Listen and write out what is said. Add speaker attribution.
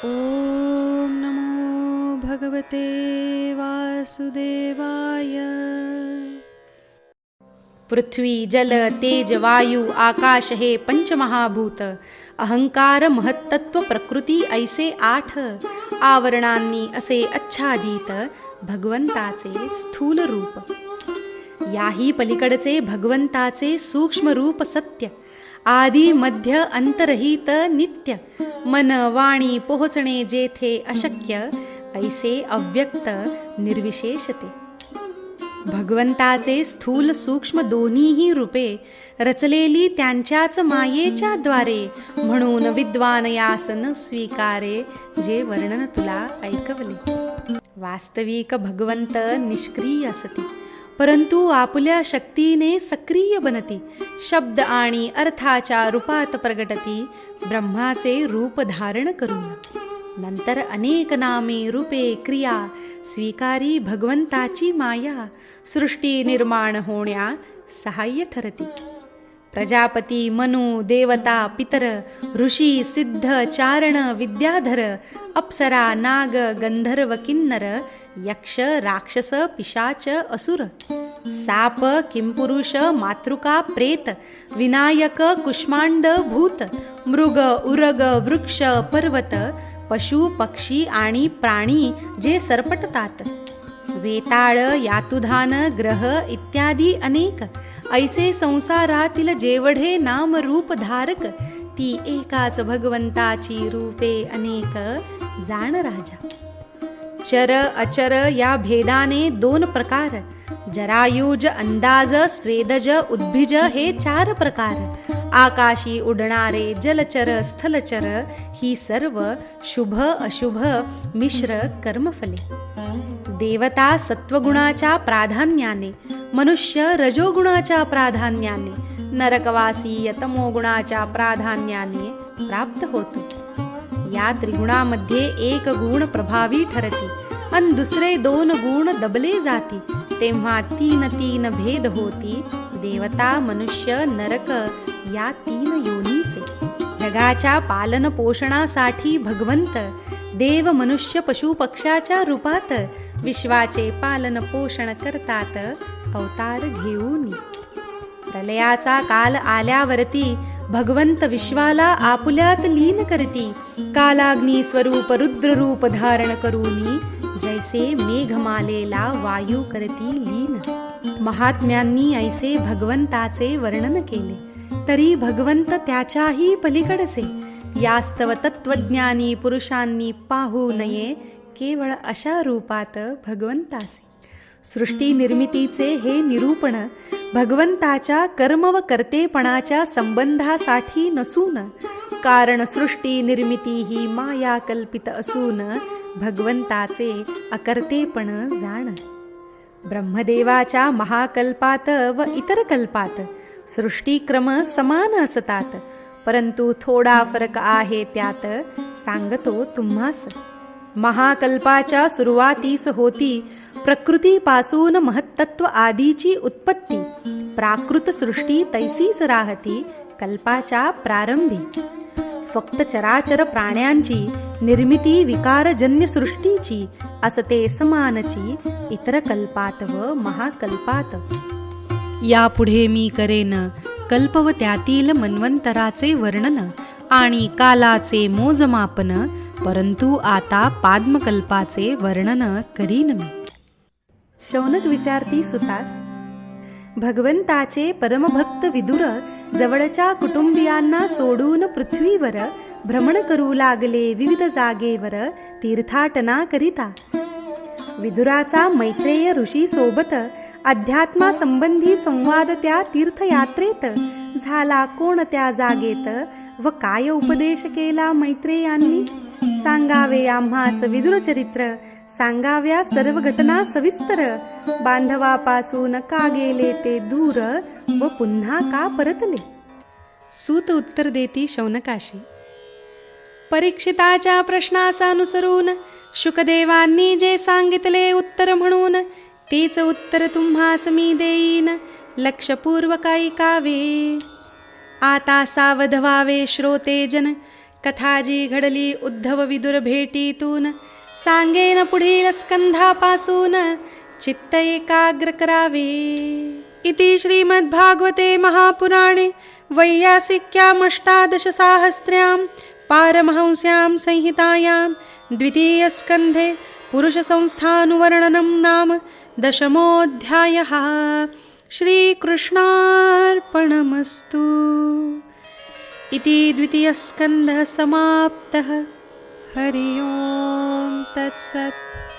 Speaker 1: ॐ नमो भगवते वासुदेवाय।
Speaker 2: पृथ्वी जल तेज वायू आकाश हे पंचमहाभूत अहंकार महत्तत्व प्रकृती ऐसे आठ आवरणांनी असे आच्छादित भगवंताचे स्थूल रूप. याही पलीकडचे भगवंताचे सूक्ष्म रूप सत्य आधी मध्य अंतरहित नित्य। मन वाणी पोहोचणे जेथे अशक्य ऐसे अव्यक्त निर्विशेषते। भगवंताचे स्थूल सूक्ष्म दोन्हीही रूपे रचलेली त्यांच्याच मायेच्या द्वारे म्हणून विद्वान यासन स्वीकारे जे वर्णन तुला ऐकवले। वास्तविक भगवंत निष्क्रिय असते। परंतु आपल्या शक्तीने सक्रिय बनती. शब्द आणि अर्थाच्या रूपात प्रगटती ब्रह्माचे रूप धारण करून. नंतर अनेक नामे रूपे क्रिया स्वीकारी भगवंताची माया सृष्टी निर्माण होण्या सहाय्य ठरती. प्रजापती मनु देवता पितर ऋषी सिद्ध चारण विद्याधर अप्सरा नाग गंधर्व किन्नर यक्ष राक्षस पिशाच असुर। साप किंपुरुष मातृका प्रेत विनायक कुष्मांड भूत मृग उरग वृक्ष पर्वत पशु पक्षी आणि प्राणी जे सरपटतात। वेताळ यातुधान ग्रह इत्यादी अनेक। ऐसे संसारातील जेवढे नाम रूप धारक ती एकाच भगवंताची रूपे अनेक जाण राजा। चर अचर या भेदाने दोन प्रकार. जरायुज अंदाज स्वेदज उद्भिज हे चार प्रकार. आकाशी उडणारे जलचर स्थलचर ही सर्व शुभ अशुभ मिश्र कर्मफले. देवता सत्वगुणाच्या प्राधान्याने मनुष्य रजोगुणाच्या प्राधान्याने नरकवासी यतमोगुणाच्या प्राधान्याने प्राप्त होतो. या त्रिगुणामध्ये एक गुण प्रभावी ठरती अन दुसरे दोन गुण दबले जाती. तेव्हा तीन तीन भेद होती. देवता मनुष्य नरक या तीन योनीचे. जगाच्या पालन पोषणासाठी भगवंत देव मनुष्य पशु पक्षाच्या रूपात विश्वाचे पालन पोषण करतात अवतार घेऊन प्रलयाचा काल आल्यावरती भगवंत विश्वाला आपुल्यात लीन करती. कालाग्नी स्वरूप रुद्ररूप धारण करूनी. जैसे मेघमालेला वायू करती लीन. महात्म्यांनी ऐसे भगवंताचे वर्णन केले. तरी भगवंत त्याच्याही पलीकडचे. यास्तव तत्वज्ञानी पुरुषांनी पाहू नये. केवळ अशा रूपात भगवंतास सृष्टी निर्मितीचे हे निरूपण भगवंताच्या कर्म व कर्तेपणाच्या संबंधासाठी नसून कारण सृष्टी निर्मिती ही माया कल्पित असून भगवंताचे अकर्तेपण जाण. ब्रह्मदेवाच्या महाकल्पात व इतर कल्पात सृष्टीक्रम समान असतात परंतु थोडा फरक आहे त्यात सांगतो तुम्हास. महाकल्पाच्या सुरुवातीस होती प्रकृतीपासून महत्तत्व आदीची उत्पत्ती प्राकृत सृष्टी तैसीच राहती कल्पाच्या प्रारंभी. फक्त चराचर प्राण्यांची निर्मिती विकारजन्य सृष्टीची असते समानची इतर कल्पात व महाकल्पात.
Speaker 1: यापुढे मी करेन कल्प व त्यातील मन्वंतराचे वर्णन आणि कालाचे मोजमापन परंतु आता पाद्मकल्पाचे वर्णन करीन मी.
Speaker 2: शौनक विचारती सुतास भगवंताचे परमभक्त विदुर जवळच्या कुटुंबियांना सोडून पृथ्वीवर भ्रमण करू लागले विविध जागेवर तीर्थाटना करिता. विदुराचा मैत्रेय ऋषी सोबत अध्यात्मा संबंधी संवाद त्या तीर्थयात्रेत झाला. कोण त्या जागेत व काय उपदेश केला मैत्रेयांनी? सांगावे आम्हास विदुर चरित्र सांगाव्या सर्व घटना सविस्तर. बांधवापासून का गेले ते दूर व पुन्हा का परतले?
Speaker 1: सूत उत्तर देती शौनकाशी. परीक्षिताच्या प्रश्नास अनुसरून शुकदेवांनी जे सांगितले उत्तर म्हणून तेच उत्तर तुम्हास मी देईन लक्षपूर्वक ऐकावे. आता सावध व्हावे श्रोतेजन जी घडली उद्धव विदुर भेटीतून. सांगेन पुढील स्कंधापासून. चित्त एकाग्र करावे. इति श्रीमद्भागवते महापुराणे वैयासिक्यामष्टादशसाहस्र्यां पारमहंस्यां संहितायां द्वितीयस्कन्धे पुरुषसंस्थानुवर्णनं नाम दशमोऽध्यायः. श्रीकृष्णार्पणमस्तु. इति द्वितीयस्कन्धः समाप्तः। हरि ओं तत्सत्